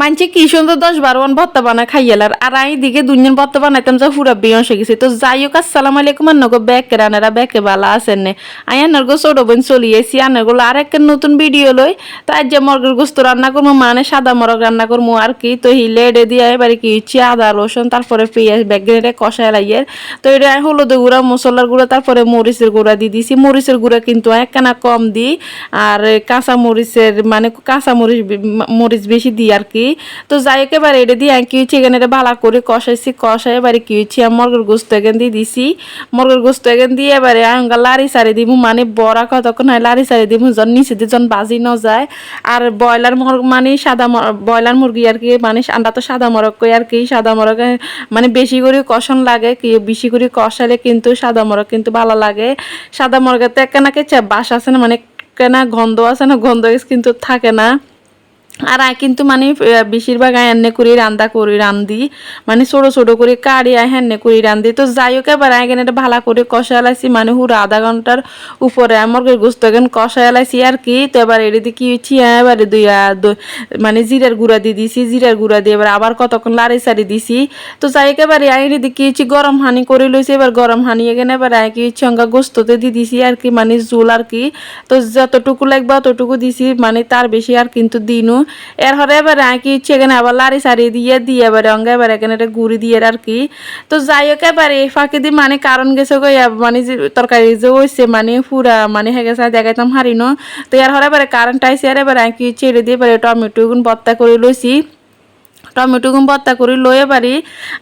মানছে কি সুন্দর দশ বারো মান ভত্তা বানা খাইয়ালার আর আই দিকে দুনিয়ার ভত্তা বানাইতাম যা পুরা বিয়সে গেছে। তো যাই হোক, আসসালাম আলাইকুম আর নগো ব্যাক রানারা ব্যাকে বালা আছেন নে। আই আনার গো ছোট বোন চলি এসি আনারগুলো আর একটা নতুন ভিডিও লই। তো আজ যে মরগের গোস্ত রান্না করব মানে সাদা মরগ রান্না করব আর কি। তো হিলে এডে দিয়ে এবারে কি ইচ্ছে আদা, রসুন, তারপরে পেঁয়াজ ব্যাগেরে কষায় লাইয়ের তো এটা আমি হলুদের গুঁড়া, মশলার গুঁড়া, তারপরে মরিচের গুঁড়া দিয়ে দিছি। মরিচের গুঁড়া কিন্তু একখানা কম দিই। আর কাঁচা মরিচের মানে কাঁচা মরিচ মরিচ বেশি দিই আর কি। তো যাই, একেবারে এটা দিয়ে কি হচ্ছে এখানে এটা ভালো করে কষাইছি, কষাই এবারে কি আমি মরগের গোস্ত এখান দিয়ে দিছি। মরগের গোস্ত এখান দিয়ে এবারে আঙ্গা লারি সারি দিব মানে বড়া কতক্ষণ হয় লারি সারি দিব জন নিচে দিয়ে জন বাজি ন যায়। আর ব্রয়লার মরগ মানে সাদা ব্রয়লার মুরগি আর কি মানে আমরা তো সাদা মরগ আর কি, সাদা মরগ মানে বেশি করে কষণ লাগে, কি বেশি করে কষালে কিন্তু সাদা মরগ কিন্তু ভালো লাগে। সাদা মরগাতে একখানা কেচা বাস আছে না মানে কেনা গন্ধ আছে না, গন্ধ কিন্তু থাকে না। আর আয় কিন্তু মানে বেশিরভাগ আয় এনে করি রান্দা করি রান্ধি মানে ছোটো ছোটো করে কাড়ি আয় হেনে করি রান্ধি তো যাই হোক এবার এখানে এটা ভালো করে কষা লাইছি মানে হুরা আধা ঘণ্টার উপরে আমার গোস্ত এখন কষা লাইছি আর কি। তো এবার এটি কি হচ্ছে এবারে দুই মানে জিরার গুঁড়া দিয়ে দিছি, জিরার গুঁড়া দিয়ে এবার আবার কতক্ষণ লাড়ি সারি দিছি। তো যাই হোক এবার আইনি দিয়ে কি হচ্ছে গরম হানি করে লইছি, এবার গরম হানি এখানে এবার আয় কি হচ্ছে অঙ্গা গোস্ততে দিয়ে দিছি আর কি মানে জোল আর কি। তো যতটুকু লাগবে অতটুকু দিছি মানে তার বেশি আর কিন্তু দিনু। এর এবারে কি ইচ্ছে এখানে আবার লারি সারি দিয়ে দিয়ে এবারে অঙ্গে এবার এখানে একটা গুড়ি দিয়ে আর কি। তো যাই হোক এবার এই ফাঁকি দিয়ে মানে কারণ গেছে গো মানে তরকারি যে হয়েছে মানে পুরা মানে হয়ে গেছে দেখাইতাম হারিন। তো এর হরে এবারে কারেন্ট আইসে আর এবারে আঁকি ছেড়ে দিয়ে এবারে টমেটো বত্তা করে লইছি। টমেটো গুম বত্তা করে লয়ে পারি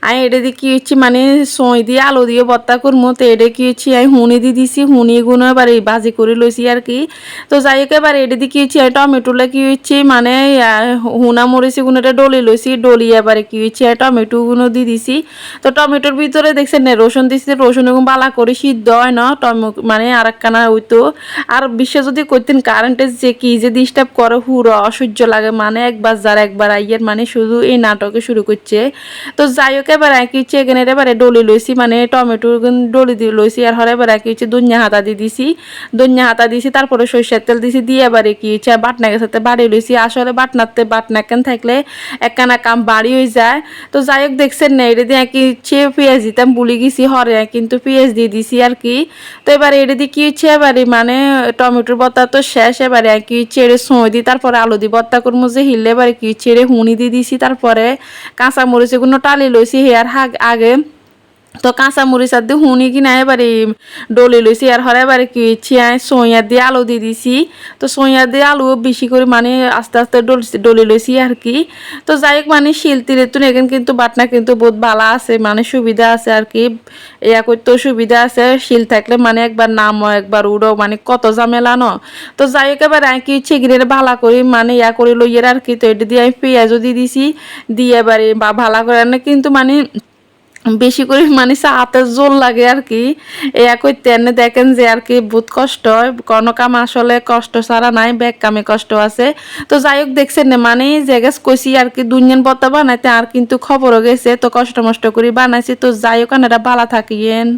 আমি এটা দিয়ে কি হচ্ছে মানে সই দিয়ে আলু দিয়ে বত্তা করব তো এটা কি হচ্ছে আমি হুনি দিয়ে দিছি, হুনি গুনো এই ভাজি করে লইছি আর কি। তো যাই হোক, এবার এটা দিয়ে কি হচ্ছে টমেটোলে কি হচ্ছে মানে হুনা মরিচি গুলো এটা ডলি লইছি, ডলি এবারে কি হচ্ছে টমেটো গুলো দিয়ে দিছি। তো টমেটোর ভিতরে দেখছেন না, রসুন দিছি, রসুন এগুলো বালা করে সিদ্ধ হয় না, টমে মানে আর একখানা হইতো। আর বিশ্বে যদি করতেন কারেন্টের যে কি যে ডিস্টার্ব করে হুড়ো অসহ্য লাগে মানে একবার যার একবার আইয়ের মানে শুধু এই নাটকে শুরু করছে। তো যাই হোক এবার একই হচ্ছে এখানে এবারে ডলি লইছি মানে টমেটো ডলি দিয়ে লইছি, আর হরে এবার একই হচ্ছে দুনিয়া হাতা দিয়ে দিছি। দুনিয়া হাতা দিছি, তারপরে সরিষার তেল দিছি, দিয়ে এবারে কি হচ্ছে বাটনাকে সাথে বাড়ি লইছি। আসলে বাটনাতে বাটনা কেন থাকলে একখানা কাম বাড়ি হয়ে যায়। তো যাই হোক দেখছেন না, এটা দিয়ে কি হচ্ছে পেঁয়াজ দিতাম বুলি গেছি, হরে, কিন্তু পেঁয়াজ দিয়ে দিছি আর কি। তো এবারে এটা দিয়ে কি হচ্ছে এবারে মানে টমেটোর বত্তা তো শেষ, এবারে কি হচ্ছে এড়ে সময় দিই তারপরে আলু দিয়ে বত্তা করব যে হিললে এবারে কি হচ্ছে এড়ে হুনি দিয়ে দিছি, তারপরে কাঁচা মরিচ এগুলো টালি লইছি হেয়ার আগে তো কাঁচা মরিচ আর দিয়ে হুনি কিনা এবারে ডলে লইছি, আর হরে এবারে কি আমি সইয়া দিয়ে আলু দিয়ে দিছি। তো সইয়া দিয়ে আলু বেশি করে মানে আস্তে আস্তে ডলছি ডলে লইছি আর কি। তো যাই হোক মানে শিলতিরে তো এখানে কিন্তু বাটনা কিন্তু বহুত ভালো আছে মানে সুবিধা আছে আর কি। ইয়া করতেও সুবিধা আছে, শিল থাকলে মানে একবার নামো, একবার উড়ো মানে কত ঝামেলা ন। তো যাই হোক এবার আমি কি ছিগড়ে ভালো করি মানে ইয়া করে লইয়ের আর কি। তো এটা দিয়ে আমি পেঁয়াজও দিয়ে দিছি, দিয়ে এবারে বা ভালো করে কিন্তু মানে বেশি করে মানে হাতে জোর লাগে আর কি। এয়া তেনে দেখেন যে আর কি বহুত কষ্ট। কোনো কাম আসলে কষ্ট ছাড়া নাই ব্যাগ কামে কষ্ট আছে। তো যাই হোক দেখছেন না মানে জায়গায় কইছি আর কি দুনিয়ান বতা বানাইতে আর কিন্তু খবরও গেছে, তো কষ্ট মষ্ট করে বানাইছি। তো যাই হোক এটা ভালো থাকিয়েন